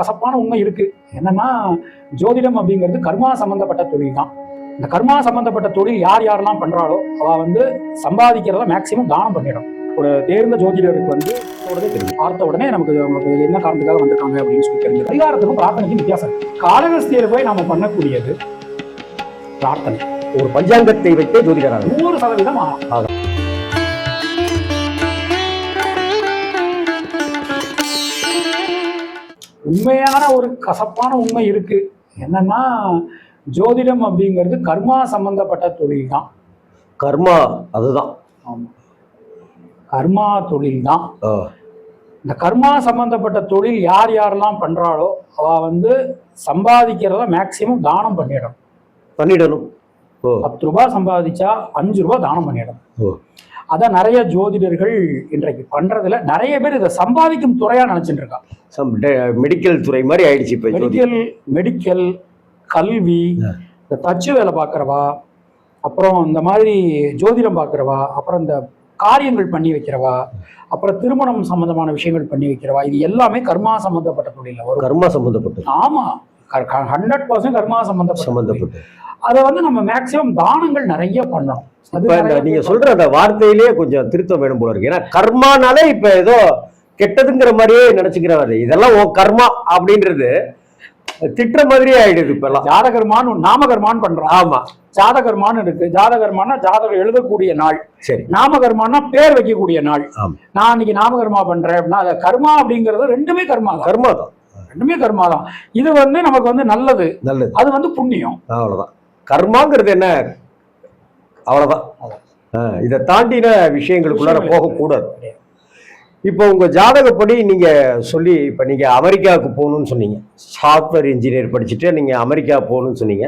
கசப்பான உண்மை இருக்கு. என்னன்னா ஜோதிடம் அப்படிங்கிறது கர்மா சம்பந்தப்பட்ட தொழில் தான். இந்த கர்மா சம்பந்தப்பட்ட தொழில் யார் யாரெல்லாம் பண்றாளோ அவ வந்து சம்பாதிக்கிறத மேக்சிமம் தானம் பண்ணிடும். ஒரு தேர்ந்த ஜோதிடருக்கு வந்து உடனே தெரியும். பார்த்த உடனே நமக்கு நமக்கு என்ன காரணத்துக்காக வந்திருக்காங்க அப்படின்னு சொல்லி தெரிஞ்சு பரிகாரத்துக்கும் பிரார்த்தனைக்கும் வித்தியாசம் காலகஸ்தியில போய் நாம பண்ணக்கூடியது பிரார்த்தனை. ஒரு பஞ்சாங்கத்தை வைத்தே ஜோதிடராக. நூறு சதவீதம் ஆகும். உண்மையான ஒரு கசப்பான உண்மை இருக்கு. என்னன்னா ஜோதிடம் அப்படிங்கிறது கர்மா சம்பந்தப்பட்ட தொழில் தான் கர்மா அதுதான். ஆமா. கர்மா தொழில் தான் இந்த கர்மா சம்பந்தப்பட்ட தொழில் யார் யாரெல்லாம் பண்றாளோ அவ வந்து சம்பாதிக்கிறத மேக்சிமம் தானம் பண்ணிடணும். ஓ. பத்து ரூபாய் சம்பாதிச்சா அஞ்சு ரூபாய் தானம் பண்ணிடும் ஓ. அதான் நிறைய ஜோதிடர்கள் இன்றைக்கு பண்றதுல நிறைய பேர் இதை சம்பாதிக்கும் துறையா நினைச்சிட்டு இருக்கா சம் மெடிக்கல் துறை மாதிரி ஆயிடுச்சு இப்ப மெடிக்கல் மெடிக்கல் கல்வி இந்த தச்சு வேலை பார்க்குறவா அப்புறம் இந்த மாதிரி ஜோதிடம் பார்க்குறவா அப்புறம் இந்த காரியங்கள் பண்ணி வைக்கிறவா அப்புறம் திருமணம் சம்பந்தமான விஷயங்கள் பண்ணி வைக்கிறவா இது எல்லாமே கர்மா சம்பந்தப்பட்ட தொழில வரும். கர்மா சம்பந்தப்பட்டது. ஆமா. ஹண்ட்ரட் பர்சன்ட் கர்மா சம்பந்தப்பட்ட தொழில். சம்பந்தப்பட்டது. அதை வந்து நம்ம மேக்சிமம் தானங்கள் நிறைய பண்ணணும். இப்ப நீங்க சொல்ற அந்த வார்த்தையிலேயே கொஞ்சம் திருத்தம் வேணும் போல இருக்கு. ஏன்னா கர்மானாலே இப்ப ஏதோ கெட்டதுங்கிற மாதிரியே நினைச்சுக்கிறாரு. இதெல்லாம் ஓ கர்மா அப்படின்றது திட்டுற மாதிரியே ஆயிடுது இப்ப எல்லாம் ஜாதகர்மான்னு நாமகர்மான்னு பண்றோம். ஆமா. ஜாதகர்மான்னு இருக்கு. ஜாதகர்மான்னா ஜாதகம் எழுதக்கூடிய நாள். சரி. நாமகர்மான்னா பேர் வைக்கக்கூடிய நாள். நான் இன்னைக்கு நாமகர்மா பண்றேன் அப்படின்னா அது கர்மா அப்படிங்கிறது ரெண்டுமே கர்மா கர்மா தான் ரெண்டுமே கர்மா தான் இது வந்து நமக்கு வந்து நல்லது. நல்லது. அது வந்து புண்ணியம். அவ்வளவுதான். கர்மாங்கிறது என்ன? அவ்வளவுதான். இதை தாண்டின விஷயங்களுக்குள்ளார விஷயங்கள் போகக்கூடாது. இப்போ உங்கள் ஜாதகப்படி நீங்கள் சொல்லி இப்போ நீங்கள் அமெரிக்காவுக்கு போகணும்னு சொன்னீங்க. சாஃப்ட்வேர் இன்ஜினியர் படிச்சுட்டு நீங்கள் அமெரிக்கா போகணும்னு சொன்னீங்க.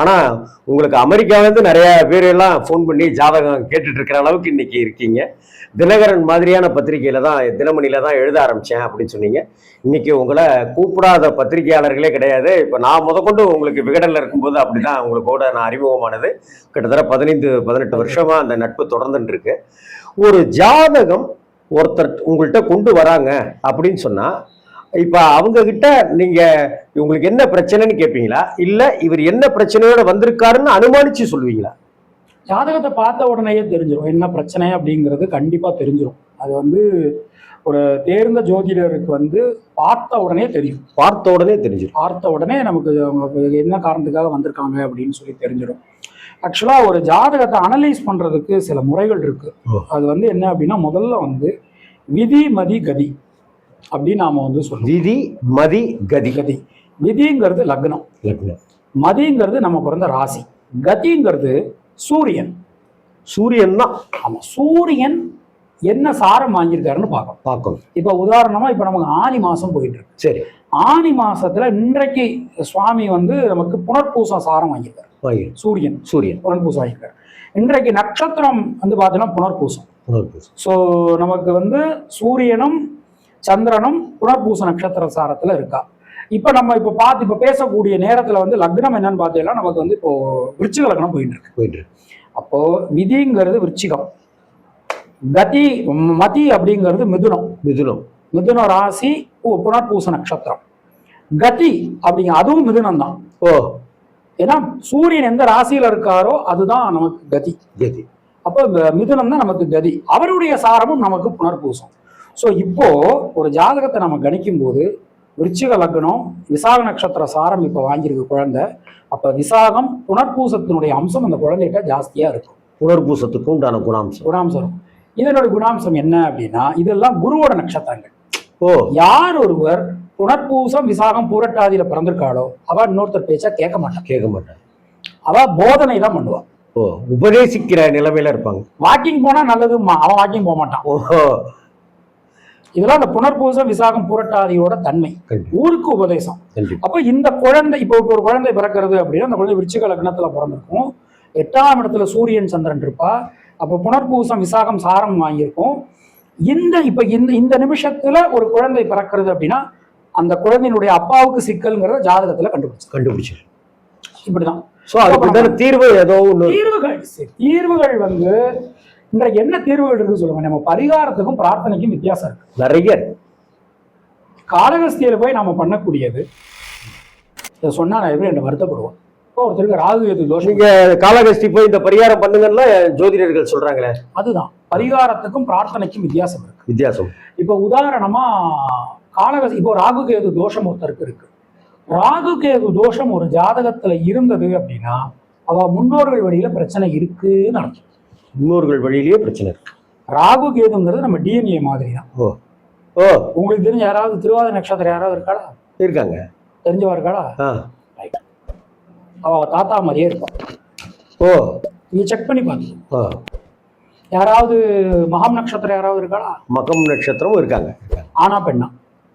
ஆனால் உங்களுக்கு அமெரிக்காவிலேருந்து நிறையா பேர் எல்லாம் ஃபோன் பண்ணி ஜாதகம் கேட்டுட்ருக்கிற அளவுக்கு இன்றைக்கி இருக்கீங்க. தினகரன் மாதிரியான பத்திரிகையில் தான் தினமணியில் தான் எழுத ஆரம்பித்தேன் அப்படின்னு சொன்னீங்க. இன்றைக்கி உங்களை கூப்பிடாத பத்திரிகையாளர்களே கிடையாது. இப்போ நான் முதற்கொண்டு உங்களுக்கு விகடனில் இருக்கும்போது அப்படிதான் உங்களுக்கு கூட நான் அறிமுகமானது. கிட்டத்தட்ட பதினைந்து பதினெட்டு வருஷமாக அந்த நட்பு தொடர்ந்துட்டுருக்கு ஒரு ஜாதகம் ஒருத்தர் உங்கள்கிட்ட கொண்டு வராங்க அப்படின்னு சொன்னால் இப்போ அவங்கக்கிட்ட நீங்கள் உங்களுக்கு என்ன பிரச்சனைன்னு கேட்பீங்களா இல்லை இவர் என்ன பிரச்சனையோட வந்திருக்காருன்னு அனுமானிச்சு சொல்லுவீங்களா? ஜாதகத்தை பார்த்த உடனேயே தெரிஞ்சிடும் என்ன பிரச்சனை அப்படிங்கிறது கண்டிப்பாக தெரிஞ்சிடும் அது வந்து ஒரு தேர்ந்த ஜோதிடருக்கு வந்து பார்த்த உடனே தெரியும். பார்த்த உடனே தெரிஞ்சிடும் பார்த்த உடனே நமக்கு அவங்க என்ன காரணத்துக்காக வந்திருக்காங்க அப்படின்னு சொல்லி தெரிஞ்சிடும் ஆக்சுவலா ஒரு ஜாதகத்தை அனலைஸ் பண்றதுக்கு சில முறைகள் இருக்கு. ஓ. அது வந்து என்ன அப்படின்னா முதல்ல வந்து விதி மதி கதி அப்படின்னு நாம வந்து சொல்லுவோம். விதி மதி கதி. கதி. விதிங்கிறது லக்னம். லக்னம். மதிங்கிறது நம்ம பிறந்த ராசி. கதிங்கிறது சூரியன். சூரியன் தான் ஆமா சூரியன் என்ன சாரம் வாங்கியிருக்காருன்னு பார்க்கணும். பார்க்கணும். இப்போ உதாரணமா இப்போ நமக்கு ஆனி மாசம் போயிட்டு இருக்கு சரி. ஆனி மாசத்துல இன்றைக்கு சுவாமி வந்து நமக்கு புனர்பூசம் சாரம் வாங்கியிருக்காரு. சூரியன். சூரியன். புனர்பூசம் வாங்கியிருக்காரு. இன்றைக்கு நட்சத்திரம் வந்து பார்த்தீங்கன்னா புனர்பூசம். புனர்பூசம். ஸோ நமக்கு வந்து சூரியனும் சந்திரனும் புனர்பூச நட்சத்திர சாரத்துல இருக்கா. இப்போ நம்ம இப்போ பார்த்து இப்போ பேசக்கூடிய நேரத்துல வந்து லக்னம் என்னன்னு பார்த்தீங்கன்னா நமக்கு வந்து இப்போ விருச்சிக லக்னம் போயிட்டு இருக்கு போயிட்டு இருக்கு. அப்போ விதிங்கிறது விருச்சிகம். கதி மதி அப்படிங்கிறது மிதுனம். மிதுனம். மிதுன ராசி புனர்பூச நட்சத்திரம். கதி அப்படிங்க அதுவும் மிதுனம் தான் ஓ. ஏன்னா சூரியன் எந்த ராசியில இருக்காரோ அதுதான் நமக்கு கதி. கதி. அப்போ மிதுனம் தான் நமக்கு கதி. அவருடைய சாரமும் நமக்கு புனர்பூசம். ஸோ இப்போ ஒரு ஜாதகத்தை நம்ம கணிக்கும் போது விருச்சிக லக்னம் விசாக நட்சத்திர சாரம் இப்போ வாங்கியிருக்கு குழந்தை. அப்போ விசாகம் புனர்பூசத்தினுடைய அம்சம் அந்த குழந்தைகிட்ட ஜாஸ்தியா இருக்கும். புனர்பூசத்துக்கு உண்டான குணாம்சம். குணாம்சம். இருக்கும் இதனோட குணாம்சம் என்ன அப்படின்னா இதெல்லாம் குருவோட நட்சத்திரங்கள். ஓ. யார் ஒருவர் புனர்பூசம் விசாகம் பூரட்டாதியில பிறந்திருக்காளோ அவ இன்னொருத்தர் பேச்சா கேட்க மாட்டான் கேட்க மாட்டேன் அவ போதனை தான் பண்ணுவா. ஓ உபதேசிக்கிற நிலைமையில இருப்பாங்க. வாக்கிங் போனா நல்லதும்மா அவன் வாக்கிங் போக மாட்டான் ஓஹோ. இதெல்லாம் அந்த புனர்பூசம் விசாகம் பூரட்டாதியோட தன்மை. ஊருக்கு உபதேசம். அப்ப இந்த குழந்தை இப்போ ஒரு குழந்தை பிறக்கிறது அப்படின்னா அந்த குழந்தை விருச்சிக லக்னத்துல பிறந்திருக்கும். எட்டாம் இடத்துல சூரியன் சந்திரன் இருப்பா. அப்போ புனர்பூசம் விசாகம் சாரம் வாங்கியிருக்கும். இந்த இப்ப இந்த இந்த நிமிஷத்துல ஒரு குழந்தை பிறக்கிறது அப்படின்னா அந்த குழந்தையினுடைய அப்பாவுக்கு சிக்கல்ங்கிறத ஜாதகத்துல கண்டுபிடிச்சு. கண்டுபிடிச்சு. இப்படிதான். ஸோ அதுக்கு தீர்வு ஏதோ தீர்வுகள் தீர்வுகள் வந்து இன்றைக்கு என்ன தீர்வுகள் இருக்கு சொல்லுங்க. நம்ம பரிகாரத்துக்கும் பிரார்த்தனைக்கும் வித்தியாசம் இருக்கு. நிறைய. இருக்கு. காலகஸ்தியில போய் நாம பண்ணக்கூடியது இதை சொன்னா நான் எப்படி என்ன வருத்தப்படுவோம்? ஒருத்தருக்கு ராகு கேது தோஷம். நீங்க காலகஸ்தி போய் இந்த பரிகாரம் பண்ணுங்கன்னா ஜோதிடர்கள் சொல்றாங்களே. அதுதான். பரிகாரத்துக்கும் பிரார்த்தனைக்கும் வித்தியாசம் இருக்கு. வித்தியாசம். இப்போ உதாரணமா காலகஸ்தி இப்போ ராகு கேது தோஷம் ஒருத்தருக்கு இருக்கு. ராகு கேது தோஷம் ஒரு ஜாதகத்துல இருந்தது அப்படின்னா அவ முன்னோர்கள் வழியில பிரச்சனை இருக்குன்னு அர்த்தம். முன்னோர்கள் வழியிலேயே பிரச்சனை இருக்கு. ராகு கேதுங்கிறது நம்ம டிஎன்ஏ மாதிரி தான் ஓ ஓ. உங்களுக்கு தெரிஞ்ச யாராவது திருவாதிரை நட்சத்திரம் யாராவது இருக்காளா? இருக்காங்க. தெரிஞ்சவா இருக்காளா ஆ அவ தாத்தா மாதிரியே இருப்பான் ஓ. நீங்க செக் பண்ணி ஓ யாராவது மகம் நட்சத்திரம் யாராவது இருக்காளா? மகம் நட்சத்திரம் இருக்காங்க. ஆனா பெண்ணா?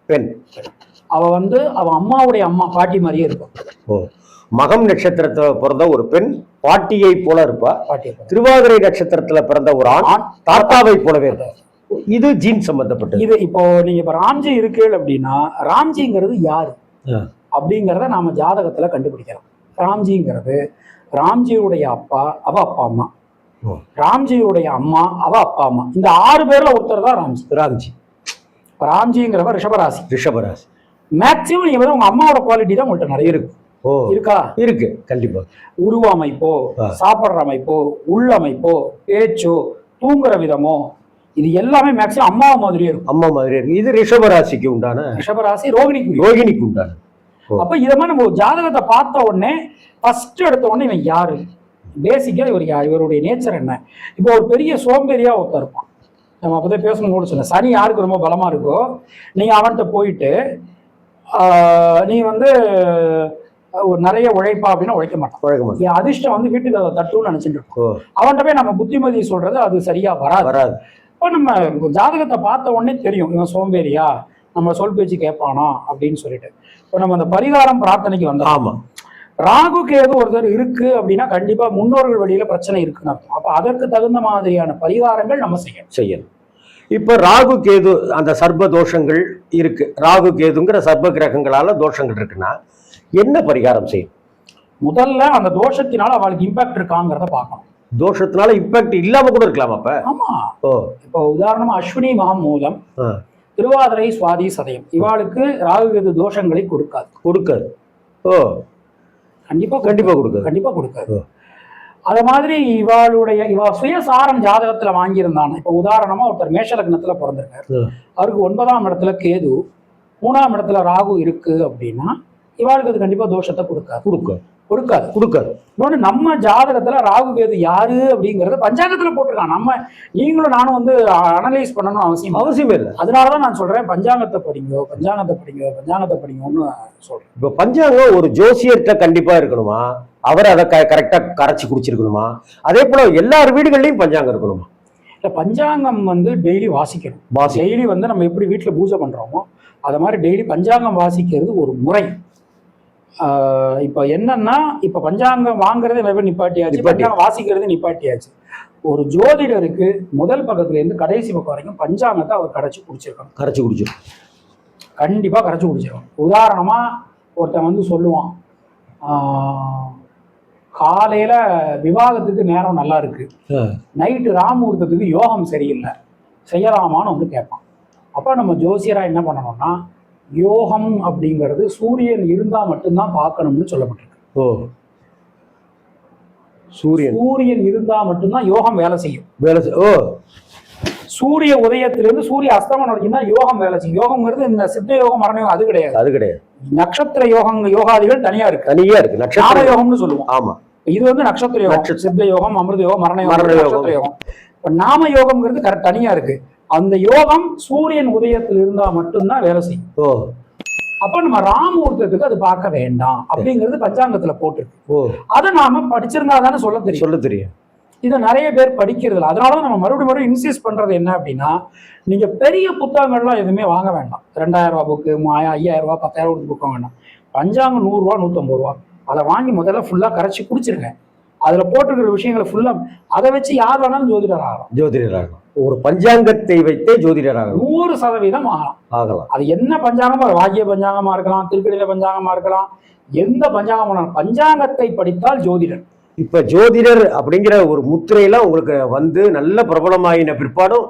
பெண். அவ வந்து அவ அம்மாவுடைய அம்மா பாட்டி மாதிரியே இருப்பான் ஓ. மகம் நட்சத்திரத்துல பிறந்த ஒரு பெண் பாட்டியை போல இருப்பா. திருவாதிரை நட்சத்திரத்துல பிறந்த ஒரு ஆண் தாத்தாவை போலவே இருப்பார் இது ஜீன் சம்பந்தப்பட்டது. இது இப்போ நீங்க இப்ப ராம்ஜி இருக்கீள் அப்படின்னா ராம்ஜிங்கிறது யாரு. அப்படிங்கிறத நாம ஜாதகத்துல கண்டுபிடிக்கலாம். ராம்ஜிங்கிறது ராம்ஜியுடைய அப்பா அவ அப்பா அம்மா. ராம்ஜியுடைய அம்மா அவ அப்பா அம்மா. இந்த ஆறு பேர்ல ஒருத்தர் தான் ராம்ஜி. ராம்ஜி. இப்ப ராம்ஜிங்கிறவர் ரிஷபராசி. ரிஷபராசி. மேக்சிமம் நீங்க வந்து உங்க அம்மாவோட குவாலிட்டி தான் உங்கள்ட்ட நிறைய இருக்கு. ஓ. இருக்கா? இருக்கு கண்டிப்பா. உருவ அமைப்போ. சாப்பிடுற அமைப்போ உள்ளமைப்போ பேச்சோ தூங்குற விதமோ இது எல்லாமே மேக்சிமம் அம்மா மாதிரியே இருக்கும். அம்மா மாதிரி இருக்கு. இது ரிஷபராசிக்கு உண்டான ரிஷபராசி ரோகிணிக்கு ரோகிணிக்கு உண்டான. அப்ப இத மாதிரி நம்ம ஜாதகத்தை பார்த்த உடனே ஃபர்ஸ்ட் எடுத்த உடனே இவன் யாரு? பேசிக்கா இவர் யார் இவருடைய நேச்சர் என்ன? இப்போ ஒரு பெரிய சோம்பேறியா ஒருத்தர் இருப்பான். நம்ம அப்பதான் பேசணும் கூட சொன்னேன் சனி யாருக்கு ரொம்ப பலமா இருக்கோ நீங்க அவன்கிட்ட போயிட்டு நீ வந்து ஒரு நிறைய உழைப்பா அப்படின்னா உழைக்க மாட்டான். பழக மாட்டோம் என் அதிர்ஷ்டம் வந்து வீட்டுக்கு அதை தட்டுன்னு நினைச்சிட்டு இருக்கோம் அவன்கிட்ட போய் நம்ம புத்திமதி சொல்றது அது சரியா வராது. வராது. இப்போ நம்ம ஜாதகத்தை பார்த்த உடனே தெரியும் இவன் சோம்பேறியா? நம்ம சொல் பேச்சு கேட்பானா அப்படின்னு சொல்லிட்டு. இப்போ நம்ம அந்த பரிகாரம் பிரார்த்தனைக்கு வந்தோம். ஆமா. ராகு கேது ஒருத்தர் இருக்கு அப்படின்னா கண்டிப்பா முன்னோர்கள் வழியில பிரச்சனை இருக்குன்னு அர்த்தம். அப்ப அதற்கு தகுந்த மாதிரியான பரிகாரங்கள் நம்ம செய்யணும். செய்யணும். இப்ப ராகு கேது அந்த சர்ப்ப தோஷங்கள் இருக்கு. ராகு கேதுங்கிற சர்ப்ப கிரகங்களால தோஷங்கள் இருக்குன்னா என்ன பரிகாரம் செய்யும் முதல்ல அந்த தோஷத்தினால அவளுக்கு இம்பாக்ட் இருக்காங்கிறத பார்க்கணும். தோஷத்தினால இம்பாக்ட் இல்லாம கூட இருக்கலாம் அப்ப. ஆமா. ஓ. இப்போ உதாரணமா அஸ்வினி மகம் மூலம் திருவாதிரை சுவாதி சதயம். இவாளுக்கு ராகு கேது தோஷங்களை கொடுக்காது. கொடுக்காது. ஓ. கண்டிப்பா கண்டிப்பா கொடுக்காது. கண்டிப்பா கொடுக்காது. அத மாதிரி இவாளுடைய இவா சுயசாரம் ஜாதகத்துல வாங்கியிருந்தான. இப்ப உதாரணமா ஒருத்தர் மேஷ லக்னத்துல பிறந்திருக்காரு. அவருக்கு ஒன்பதாம் இடத்துல கேது மூணாம் இடத்துல ராகு இருக்கு அப்படின்னா இவாளுக்கு அது கண்டிப்பா தோஷத்தை கொடுக்காது. கொடுக்காது. கொடுக்காது. கொடுக்காது. இன்னொன்று நம்ம ஜாதகத்துல ராகு கேது யாரு அப்படிங்கறத பஞ்சாங்கத்துல போட்டிருக்கான். நம்ம நீங்களும் நானும் வந்து அனலைஸ் பண்ணணும்னு அவசியம். அவசியமே இல்லை. அதனாலதான் நான் சொல்றேன் பஞ்சாங்கத்தை படிங்க பஞ்சாங்கத்தை படிங்க பஞ்சாங்கத்தை படிங்கன்னு சொல்றேன். இப்ப பஞ்சாங்கம் ஒரு ஜோசியர்கிட்ட கண்டிப்பா இருக்கணுமா? அவர் அதை க கரெக்டா கரைச்சி குடிச்சிருக்கணுமா? அதே போல எல்லார் வீடுகள்லயும் பஞ்சாங்கம் இருக்கணுமா? இல்ல பஞ்சாங்கம் வந்து டெய்லி வாசிக்கணும். வாசி டெய்லி வந்து நம்ம எப்படி வீட்டில் பூஜை பண்ணுறோமோ அது மாதிரி டெய்லி பஞ்சாங்கம் வாசிக்கிறது ஒரு முறை. இப்போ என்னன்னா இப்போ பஞ்சாங்கம் வாங்குறதே வெறும் நிப்பாட்டியாச்சு நிப்பாட்டி. பஞ்சாங்கம் வாசிக்கிறது நிப்பாட்டியாச்சு. ஒரு ஜோதிடருக்கு முதல் பக்கத்துல இருந்து கடைசி பக்கம் வரைக்கும் பஞ்சாங்கத்தை அவர் கரைச்சி குடிச்சிருக்கணும். கரைச்சி குடிச்சிடும் கண்டிப்பாக கரைச்சி குடிச்சிருக்கணும் உதாரணமா ஒருத்தன் வந்து சொல்லுவான் காலையில விவாகத்துக்கு நேரம் நல்லா இருக்கு. நைட்டு ராமூர்த்தத்துக்கு யோகம் சரியில்லை. செய்யலாமான்னு வந்து கேட்பான். அப்போ நம்ம ஜோசியரா என்ன பண்ணணும்னா யோகம் அப்படிங்கிறது சூரியன் இருந்தால் மட்டும்தான் பார்க்கணும்னு சொல்லப்பட்டிருக்கு. ஓ. சூரியன். சூரியன் இருந்தால் மட்டும்தான் யோகம் வேலை செய்யும். வேலை செய்- ஓ. சூரிய உதயத்திலிருந்து சூரிய அஸ்தமனம் வரைக்கும் தான் யோகம் வேலை செய்யும். யோகம்ங்கிறது இந்த சித்த யோகம் மரண யோகம் அது கிடையாது. அது கிடையாது. நட்சத்திர யோகம் யோகாதிகள் தனியா இருக்கு. தனியா இருக்கு. ஞான நட்சத்திரம் யோகம்னு சொல்லுவோம். ஆமா. இது வந்து நட்சத்திர யோகம். நட்சத்திர- சித்த யோகம் அமிர்த யோகம் மரண யோகம் மரண யோகம். நட்சத்திர யோகம். இப்ப நாம யோகம்ங்கிறது கரெக்ட் தனியா இருக்கு. அந்த யோகம் சூரியன் உதயத்தில் இருந்தா மட்டும்தான் வேலை செய்யும். ஓ. அப்ப நம்ம ராமூர்த்தத்துக்கு அது பார்க்க வேண்டாம் அப்படிங்கிறது பஞ்சாங்கத்துல போட்டிருக்கு. அதை நாம படிச்சிருந்தா தானே சொல்ல தெரியும். சொல்ல தெரியும். இதை நிறைய பேர் படிக்கிறது இல்லை அதனால நம்ம மறுபடியும் மறுபடியும் இன்சிஸ்ட் பண்றது என்ன அப்படின்னா நீங்க பெரிய புத்தகங்கள்லாம் எதுவுமே வாங்க வேண்டாம். ரெண்டாயிரம் ரூபாய் புக்கு மூவாயிரம் ஐயாயிரம் ரூபாய் பத்தாயிரம் கொடுத்து புக் வேண்டாம். பஞ்சாங்கம் நூறுரூவா நூற்றம்பது ரூபா. அதை வாங்கி முதல்ல ஃபுல்லா கரைச்சி குடிச்சிருங்க. அதுல போட்டிருக்கிற விஷயங்களை ஃபுல்லா அதை வச்சு யார் வேணாலும் ஜோதிடர் ஆகலாம் ஜோதிடராகலாம். ஒரு பஞ்சாங்கத்தை வைத்தே ஜோதிடராகலாம். நூறு சதவீதம் ஆகலாம். ஆகலாம். அது என்ன பஞ்சாங்கமா? வாக்கிய பஞ்சாங்கமா இருக்கலாம் திருக்கடியில பஞ்சாங்கமா இருக்கலாம். எந்த பஞ்சாங்கம் பஞ்சாங்கத்தை படித்தால் ஜோதிடர் இப்ப ஜோதிடர் அப்படிங்கிற ஒரு முத்திரையெல்லாம் உங்களுக்கு வந்து நல்ல பிரபலமாயின பிற்பாடும்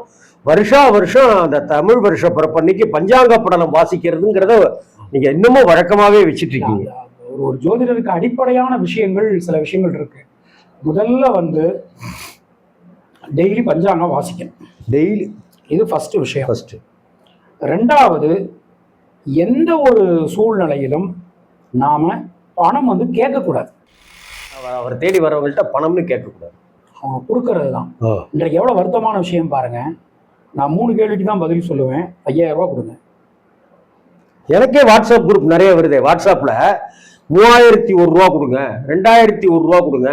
வருஷா வருஷம் அந்த தமிழ் வருஷ பிறப்பன்னைக்கு பஞ்சாங்க படலம் வாசிக்கிறதுங்கிறத நீங்க இன்னமும் வழக்கமாவே வச்சிட்டு இருக்கீங்க. ஒரு ஜோதிடருக்கு அடிப்படையான விஷயங்கள் சில விஷயங்கள் இருக்கு. முதல்ல வந்து டெய்லி பஞ்சாங்கம் வாசிக்கணும். டெய்லி. இது ஃபர்ஸ்ட் விஷயம். ஃபர்ஸ்ட் ரெண்டாவது எந்த ஒரு சூழ்நிலையிலும் நாம பணம் வந்து கேட்கக்கூடாது. அவர் தேடி வரவங்கள்ட்ட பணம்னு கேட்கக்கூடாது. அவங்க கொடுக்கறது தான் இன்றைக்கு எவ்வளோ வருத்தமான விஷயம் பாருங்க. நான் மூணு கேள்விக்கு தான் பதில் சொல்லுவேன். ஐயாயிரம் ரூபா கொடுங்க. எனக்கே வாட்ஸ்அப் குரூப் நிறைய வருது. வாட்ஸ்அப்ல மூவாயிரத்தி ஒரு ரூபா கொடுங்க. ரெண்டாயிரத்தி ஒரு ரூபா கொடுங்க.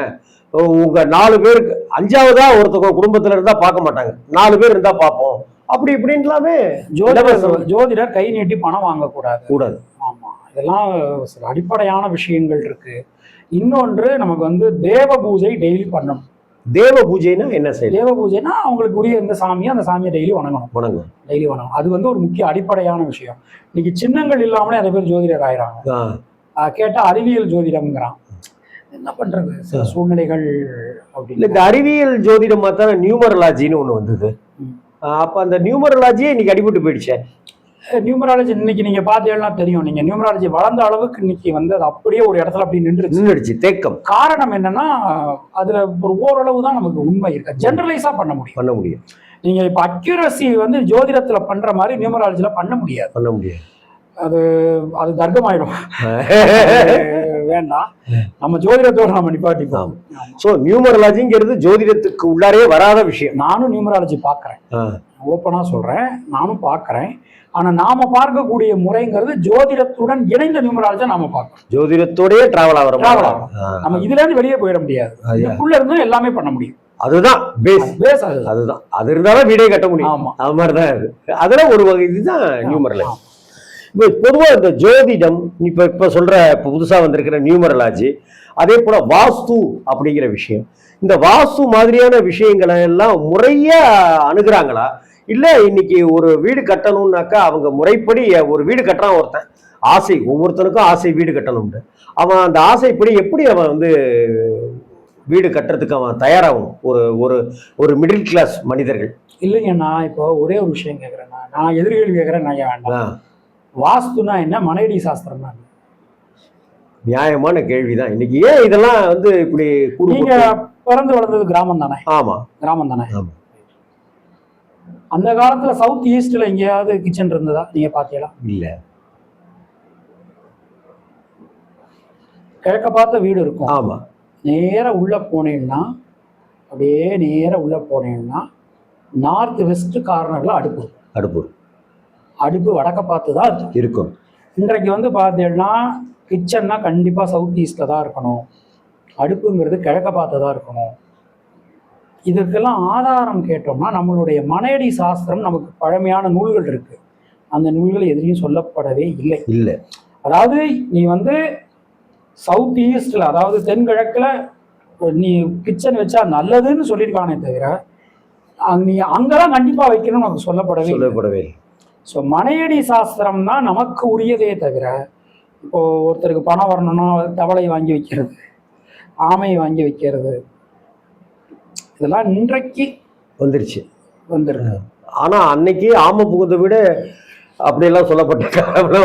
உங்க நாலு பேருக்கு அஞ்சாவதா ஒருத்தவங்க குடும்பத்துல இருந்தா பார்க்க மாட்டாங்க. நாலு பேர் இருந்தா பார்ப்போம். அப்படி இப்படின்லாமே ஜோதிடர் ஜோதிடர் கை நீட்டி பணம் வாங்கக்கூடாது. கூடாது. ஆமா. இதெல்லாம் சில அடிப்படையான விஷயங்கள் இருக்கு. இன்னொன்று நமக்கு வந்து தேவ பூஜை டெய்லி பண்ணணும். தேவ பூஜைனா என்ன செய்யலாம் தேவ பூஜைனா அவங்களுக்கு உரிய எந்த சாமியோ அந்த சாமியை டெய்லி வணங்கணும். வணங்க டெய்லி வணங்கணும். அது வந்து ஒரு முக்கிய அடிப்படையான விஷயம். இன்னைக்கு சின்னங்கள் இல்லாமலே நிறைய பேர் ஜோதிடர் ஆயிறாங்க. ஆ, ஆஹ் கேட்டா அறிவியல் ஜோதிடம்ங்கிறான். என்ன பண்றது? சில சூழ்நிலைகள் இல்ல அப்படின்னு இந்த அறிவியல் ஜோதிடம் பார்த்தா நியூமரலாஜின்னு ஒண்ணு வந்தது. அப்ப அந்த நியூமரலாஜியே இன்னைக்கு அடிபட்டு போயிடுச்சே. நியூமராலஜி இன்னைக்கு நீங்க பார்த்தீங்கன்னா தெரியும். நீங்க நியூமராலஜி வளர்ந்த அளவுக்கு இன்னைக்கு வந்து அது அப்படியே ஒரு இடத்துல அப்படி நின்றுச்சு நின்றுடுச்சு தேக்கம். காரணம் என்னன்னா அதுல ஒரு ஓரளவு தான் நமக்கு உண்மை இருக்கு. ஜெனரலைஸா பண்ண முடியும். பண்ண முடியும். நீங்க இப்ப அக்யூரசி வந்து ஜோதிடத்துல பண்ற மாதிரி நியூமராலஜில பண்ண முடியாது. பண்ண முடியும் அது அது தர்க்கமாயிடும். வேண்டாம். நம்ம ஜோதிடத்தோட நம்ம நிப்பாட்டிப்போம். ஸோ நியூமரலாஜிங்கிறது ஜோதிடத்துக்கு உள்ளாரே வராத விஷயம். நானும் நியூமராலஜி பார்க்கறேன். ஆ, ஓப்பனா சொல்றேன். நானும் பார்க்கறேன். ஆனா நாம பார்க்கக்கூடிய முறைங்கிறது ஜோதிடத்துடன் இணைந்த நியூமராலஜி நாம பார்க்கணும். ஜோதிடத்தோடயே டிராவல் ஆகிற Travel மாதிரி. ஆகணும். ஆ, நம்ம இதுல இருந்து வெளியே போயிட முடியாது. இதுக்குள்ள இருந்து எல்லாமே பண்ண முடியும். அதுதான் பேஸ் பேஸ் அதுதான். அது இருந்தாலும் வீடே கட்ட முடியும். ஆமா. அது மாதிரிதான் அது. அதெல்லாம் ஒரு வகை இதுதான் நியூமரலாஜி பொதுவாக இந்த ஜோதிடம் இப்போ இப்போ சொல்ற இப்போ புதுசாக வந்திருக்கிற நியூமரலாஜி அதே போல வாஸ்து அப்படிங்கிற விஷயம். இந்த வாஸ்து மாதிரியான விஷயங்களை எல்லாம் முறையா அணுகுறாங்களா? இல்ல இன்னைக்கு ஒரு வீடு கட்டணும்னாக்கா அவங்க முறைப்படி ஒரு வீடு கட்டுறான் ஒருத்தன். ஆசை ஒவ்வொருத்தனுக்கும் ஆசை வீடு கட்டணும்னு அவன் அந்த ஆசைப்படி எப்படி அவன் வந்து வீடு கட்டுறதுக்கு அவன் தயாராகணும் ஒரு ஒரு ஒரு மிடில் கிளாஸ் மனிதர்கள். இல்லைங்க நான் இப்போ ஒரே ஒரு விஷயம் கேட்கறேன் நான். எதிர்கேள்வி கேட்கறேன் நான் வேண்டாம்? வாஸ்துனா என்ன? மனைவி சாஸ்திரம் தான் நியாயமான கேள்விதான். இன்னைக்கு ஏன் இதெல்லாம் வந்து இப்படி நீங்க பிறந்து வளர்ந்தது கிராமம் தானே? ஆமா. கிராமம் தானே? ஆமா. அந்த காலத்துல சவுத் ஈஸ்ட்ல எங்கேயாவது கிச்சன் இருந்ததா? நீங்க பாத்தீங்களா? இல்ல. கிழக்க பார்த்த வீடு இருக்கும். ஆமா. நேரா உள்ள போனீங்கன்னா அப்படியே நேரா உள்ள போனீங்கன்னா நார்த் வெஸ்ட் கார்னர்ல அடுப்பு இருக்கும். அடுப்பு வடக்க பார்த்து தான் இருக்கும். இன்றைக்கு வந்து பார்த்தீங்கன்னா கிச்சன்னா கண்டிப்பா சவுத் ஈஸ்ட்ல தான் இருக்கணும். அடுப்புங்கிறது கிழக்க பார்த்து தான் இருக்கணும். இதுக்கெல்லாம் ஆதாரம் கேட்டோம்னா நம்மளுடைய மனையடி சாஸ்திரம் நமக்கு பழமையான நூல்கள் இருக்கு. அந்த நூல்கள் எதிலையும் சொல்லப்படவே இல்லை. இல்ல. அதாவது நீ வந்து சவுத் ஈஸ்ட்ல அதாவது தென்கிழக்குல நீ கிச்சன் வச்சா நல்லதுன்னு சொல்லியிருக்கானே தவிர அங்க நீ அங்கதான் கண்டிப்பா வைக்கணும்னு நமக்கு சொல்லப்படவே சொல்லப்படவே இல்லை. ஸோ மனையடி சாஸ்திரம் தான் நமக்கு உரியதே தவிர இப்போ ஒருத்தருக்கு பணம் வரணும்னா தவளை வாங்கி வைக்கிறது ஆமை வாங்கி வைக்கிறது இதெல்லாம் இன்றைக்கு வந்துருச்சு. வந்திருக்கு. ஆனா அன்னைக்கு ஆம புகுந்த விட அப்படியெல்லாம் சொல்லப்பட்ட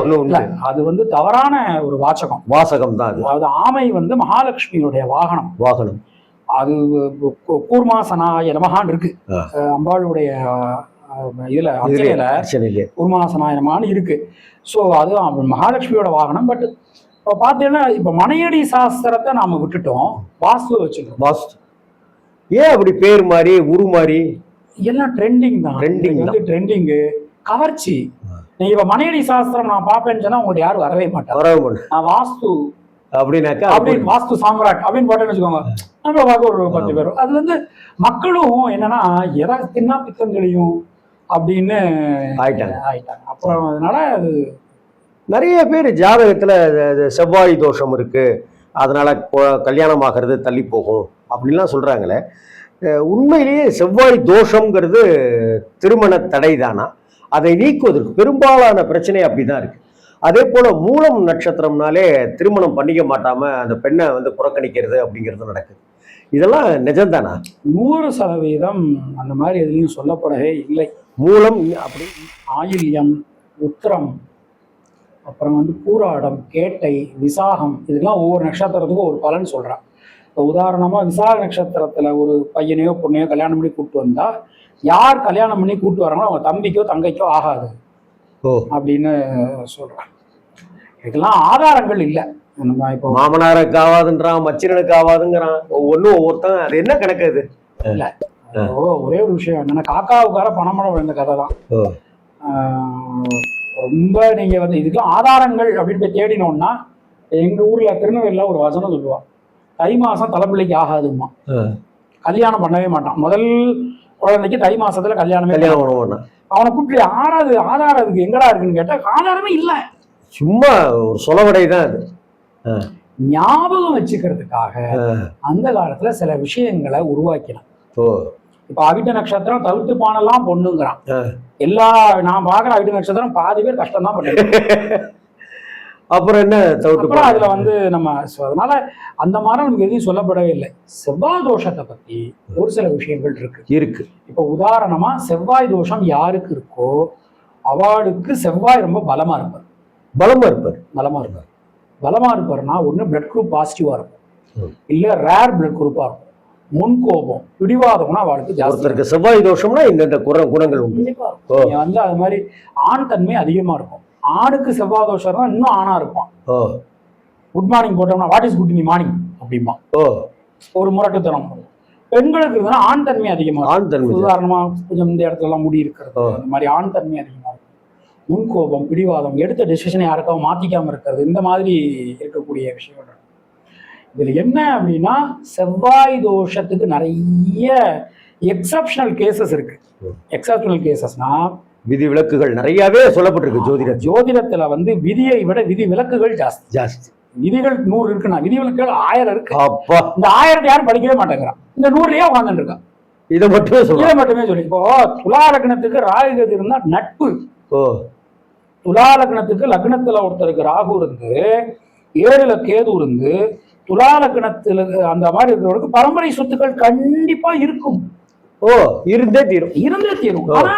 இல்ல உண்டு அது வந்து தவறான ஒரு வாசகம். வாசகம் தான் அது. அதாவது ஆமை வந்து மகாலட்சுமியுடைய வாகனம். வாகனம். அது கூ- கூர்மாசனாய நமகான் இருக்கு. அம்பாளுடைய இதுல அர்ச்சனையில நமகான் இருக்கு. ஸோ அது அவ- மகாலட்சுமியோட வாகனம் பட் இப்போ பார்த்தீங்கன்னா இப்போ மனையடி சாஸ்திரத்தை நாம விட்டுட்டோம். வாஸ்துவை வச்சுட்டோம். வாஸ்து. ஏன் அப்படி பேர் மாறி உரு மாறி? எல்லாம் ட்ரெண்டிங் தான். இன்னைக்கு வந்து ட்ரெண்டிங்கு கவர்ச்சி. நீங்க இப்ப மனையடி சாஸ்திரம் நான் பார்ப்பேன்னு சொன்னா உங்கள்ட்ட யாரும் வரவே மாட்டாங்க. வரவு நான் வாஸ்து. அப்படின்னாக்கா அப்படின்னு வாஸ்து சாம்ராட் அப்படின்னு போட்டேன்னு வச்சுக்கோங்க. நம்ம பார்க்க ஒரு பத்து பேர். அது வந்து மக்களும் என்னன்னா எதை தின்னா பித்தம் தெளியும் அப்படின்னு ஆயிட்டாங்க. ஆயிட்டாங்க. அப்புறம் அதனால அது நிறைய பேர் ஜாதகத்துல செவ்வாய் தோஷம் இருக்கு. அதனால கல்யாணம் ஆகிறது தள்ளி போகும் அப்படின்லாம் சொல்றாங்களே. அஹ் உண்மையிலேயே செவ்வாய் தோஷம்ங்கிறது திருமண தடை தானா அதை நீக்குவதற்கு பெரும்பாலான பிரச்சனை அப்படிதான் இருக்கு. அதே போல மூலம் நட்சத்திரம்னாலே திருமணம் பண்ணிக்க மாட்டாம அந்த பெண்ணை வந்து புறக்கணிக்கிறது அப்படிங்கிறது நடக்குது. இதெல்லாம் நிஜம்தானா? நூறு சதவீதம் அந்த மாதிரி எதுலையும் சொல்லப்படவே இல்லை. மூலம் அப்படி ஆயில்யம் உத்திரம் அப்புறம் வந்து பூராடம் கேட்டை விசாகம் இதெல்லாம் ஒவ்வொரு நட்சத்திரத்துக்கும் ஒரு பலன் சொல்கிறான் இப்போ உதாரணமாக விசாக நட்சத்திரத்தில் ஒரு பையனையோ பொண்ணையோ கல்யாணம் பண்ணி கூப்பிட்டு வந்தா யார் கல்யாணம் பண்ணி கூப்பிட்டு வராங்களோ அவங்க தம்பிக்கோ தங்கைக்கோ ஆகாது அப்படின்னு சொல்கிறான் இதுக்கெல்லாம் ஆதாரங்கள் இல்லை. மாமனாருக்கு ஆகாதுன்றான் மச்சினனுக்கு ஆகாதுங்கிறான் ஒவ்வொன்றும் ஒவ்வொருத்தன் அது என்ன கணக்கு அது? ஒரே ஒரு விஷயம் என்னன்னா காக்காவுக்கார பணமரம் விழுந்த கதை தான். ரொம்ப நீங்க வந்து இதுக்கெல்லாம் ஆதாரங்கள் அப்படின்னு போய் தேடினோம்னா எங்க ஊர்ல திருநெல்வேலியில் ஒரு வசனம் சொல்லுவான் தை மாசம் தலைப்பிள்ளைக்கு ஆகாதும்மா. ஆ. கல்யாணம் பண்ணவே மாட்டான். முதல் குழந்தைக்கு தை மாசத்துல கல்யாணமே கல்யாணம் அவனை கூப்பிட்டு ஆறாவது ஆதாரம் அதுக்கு எங்கடா இருக்குன்னு கேட்டா ஆதாரமே இல்லை. சும்மா ஒரு சொலவடை தான் அது. ஞாபகம் வச்சுக்கிறதுக்காக அந்த காலத்துல சில விஷயங்களை உருவாக்கினான். இப்ப அவிட்ட நட்சத்திரம் தவிர்த்து பானெல்லாம் பொண்ணுங்கிறான். எல்லா நான் பாக்குற அவிட்ட நட்சத்திரம் பாதி பேர் கஷ்டம் தான் அப்புறம் என்ன தவிட்டு அதுல வந்து நம்ம அதனால அந்த மாதிரி நமக்கு எதுவும் சொல்லப்படவே இல்லை. செவ்வாய் தோஷத்தை பத்தி ஒரு சில விஷயங்கள் இருக்கு. இருக்கு. இப்போ உதாரணமா செவ்வாய் தோஷம் யாருக்கு இருக்கோ அவளுக்கு செவ்வாய் ரொம்ப பலமா இருப்பார். பலமா இருப்பார். பலமா இருப்பார். பலமா இருப்பார்னா ஒண்ணு பிளட் குரூப் பாசிட்டிவா இருக்கும். இல்ல ரேர் பிளட் குரூப்பா இருக்கும். முன்கோபம் பிடிவாதம்னா அவளுக்கு ஜாஸ்தி செவ்வாய் தோஷம்னா இந்தந்த குண குணங்கள் உண்டு. வந்து அது மாதிரி ஆண் தன்மை அதிகமா இருக்கும். ஆணுக்கு செவ்வாய் தோஷம் இருந்தா இன்னும் ஆணா இருப்பான். குட் மார்னிங் போட்டோம்னா what is good in morning அப்படிம்பா ஓ. ஒரு முரட்டுத்தனம். பெண்களுக்கு இருந்தா ஆண் தன்மை அதிகமா இருக்கும். ஆண் தன்மை உதாரணமா கொஞ்சம் இந்த இடத்துல எல்லாம் முடி இருக்கிறது. அந்த மாதிரி ஆண் தன்மை அதிகமா இருக்கும் முன்கோபம் பிடிவாதம் எடுத்த டெசிஷனை யாருக்காவது மாத்திக்காம இருக்கிறது. இந்த மாதிரி இருக்கக்கூடிய விஷயங்கள். இதுல என்ன அப்படின்னா செவ்வாய் தோஷத்துக்கு நிறைய எக்ஸப்ஷனல் கேசஸ் இருக்கு. எக்ஸப்ஷனல் கேசஸ்னா விதி விலக்குகள் நிறையவே சொல்லப்பட்டிருக்கு ஜோதிடத்தில். ஜோதிடத்துல வந்து விதியை விட விதி விலக்குகள் ஜாஸ்தி. ஜாஸ்தி. விதிகள் நூறு இருக்குன்னா விதி விலக்குகள் ஆயிரம் இருக்கு. அப்பா. இந்த ஆயிரத்தை யாரும் படிக்கவே மாட்டேங்கிறான். இந்த நூறுலயே உட்காந்துட்டு இருக்கான். இதை மட்டுமே இதை மட்டுமே சொல்லி இப்போ துலா லக்னத்துக்கு ராகு இருந்தா நட்பு. துலா லக்னத்துக்கு லக்னத்துல ஒருத்தருக்கு ராகு இருந்து ஏழுல கேது இருந்து துலா லக்னத்துல அந்த மாதிரி இருக்கிறவருக்கு பரம்பரை சொத்துக்கள் கண்டிப்பா இருக்கும். ஓ இருந்தே தீரும். இருந்தே தீரும். ஆனா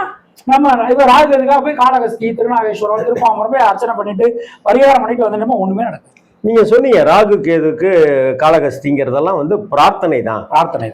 நம்ம இவ ராகு கேதுக்காக போய் காளகஸ்தி திருநாகேஸ்வரம் திருப்பாமரம் போய் அர்ச்சனை பண்ணிட்டு பரிகாரம் பண்ணிட்டு வந்துட்டோமா ஒண்ணுமே நடக்கும் நீங்க சொன்னீங்க ராகு கேதுக்கு காளகஸ்திங்கிறதெல்லாம் வந்து பிரார்த்தனை தான் பிரார்த்தனை